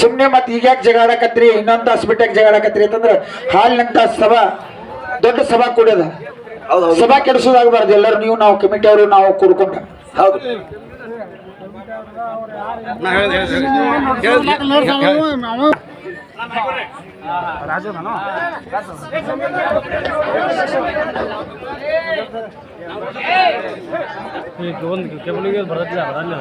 ಸುಮ್ನೆ ಮತ್ ಈಗ ಯಾಕೆ ಜಗಾಡಕತ್ರಿ ಇನ್ನೊಂದ್ ತಾಸ್ ಜಗಳ ಜಗಾಡಕತ್ರಿ ಅಂತಂದ್ರ ಹಾಲಿನಂತ ಸಭಾ ದೊಡ್ಡ ಸಭಾ ಕೂಡದ. ಹೌದು ಸಭಾ ಕೆಡಿಸೋದಾಗಬಾರ್ದು. ಎಲ್ಲರೂ ನೀವು ನಾವು ಕಮಿಟಿ ಅವರು ನಾವು ಕೂಡ್ಕೊಂಡ. ಹೌದು. ಒಂದು ಕೇಬಲ್ಗೆ ಬರತ್ತಿಲ್ಲ ಬರಲ್ಲ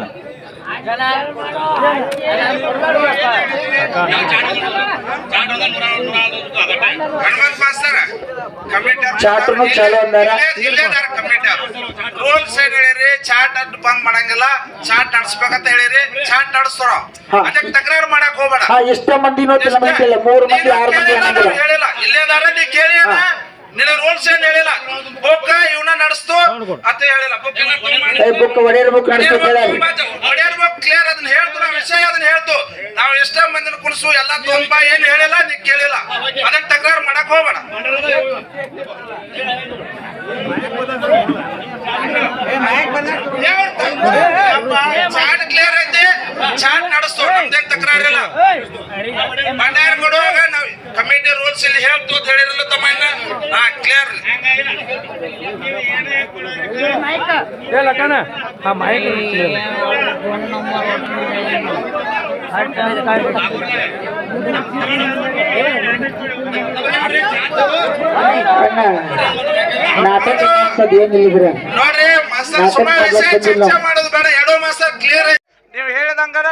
ಹನುಮಂತ ಚಾಟ್ರುನು ಚಾಲು ಅಂದಾರ. ಕಮಿಟರ್ ರೂಲ್ಸ್ ಏನ್ ಹೇಳಿರಿ ಚಾಟ್ ಅಂತ ಬಂದ್ ಮಾಡಂಗಿಲ್ಲ ಚಾಟ್ ನಡ್ಸ್ಬೇಕಂತ ಹೇಳಿರಿ ಚಾಟ್ ನಡ್ಸ್ತಾರ. ಅದಕ್ಕೆ ತಕರಾರು ಮಾಡಕ್ ಹೋಗ್ಬೇಡ. ಹಾ ಎಷ್ಟ ಮಂದಿ ನೋಡ್ತಿ ನಮಗೆ ಗೊತ್ತಿಲ್ಲ ಮೂರು ಮಂದಿ ಆರು ಮಂದಿ ಹೇಳಿಲ್ಲ. ಇಲ್ಲೇದಾರ ನೀ ಕೇಳಿ. ನಿನ್ನ ರೂಲ್ಸ್ ಏನ್ ಹೇಳಿಲ್ಲ. ಬುಕ್ ಇವನ ನಡೆಸ್ತು ಅಂತ ಹೇಳಿಲ್ಲ. ಬುಕ್ ಬುಕ್ ಒಡೆಯರ್ ಬುಕ್ ನಡೆಸ್ಬೇಕು ಹೇಳಿ ಒಡೆಯರ್ ಬುಕ್ ಕ್ಲಿಯರ್ ಅದನ್ನ ಹೇಳ್ತು ನಾವು ಹೇಳ್ತು ನಾವು ಎಷ್ಟೋ ಮಂದಿನ ಕುಣಿಸು, ಎಲ್ಲ ತೊಂಬ ಏನ್ ಹೇಳಿಲ್ಲ, ನೀ ಕೇಳಿಲ್ಲ. ಅದನ್ನ ತಕರಾರು ಮಾಡಕ್ ಹೋಗ್ಬೇಡ. ಕ್ಲಿಯರ್ ಐತಿ? ಚಾಟ್ ನಡೆಸ್ತು, ನಮ್ದೇನ್ ತಕರಾರಿಲ್ಲ ಭಂಡಾರ ಕೊಡುವಾಗ ನಾವು ಕಮಿಟಿ ರೂಲ್ಸ್ ಇಲ್ಲಿ ಹೇಳ್ತು ಅಂತ ಹೇಳಿರಲ್ಲ ತಮ್ಮಣ್ಣ ಹಾ ಕ್ಲಿಯರ್ ಮೈಕ್ ನಾಟಕ ಅಂತದ್ ಏನಿಲ್ಲ ನೋಡ್ರಿ ಮಾಸ್ತರ್. ಚರ್ಚೆ ಮಾಡೋದು ಬೇಡ ಎರಡೂ ಮಾಸ್ತರ್ ಕ್ಲಿಯರ್ ನೀವು ಹೇಳಿದಂಗಾರ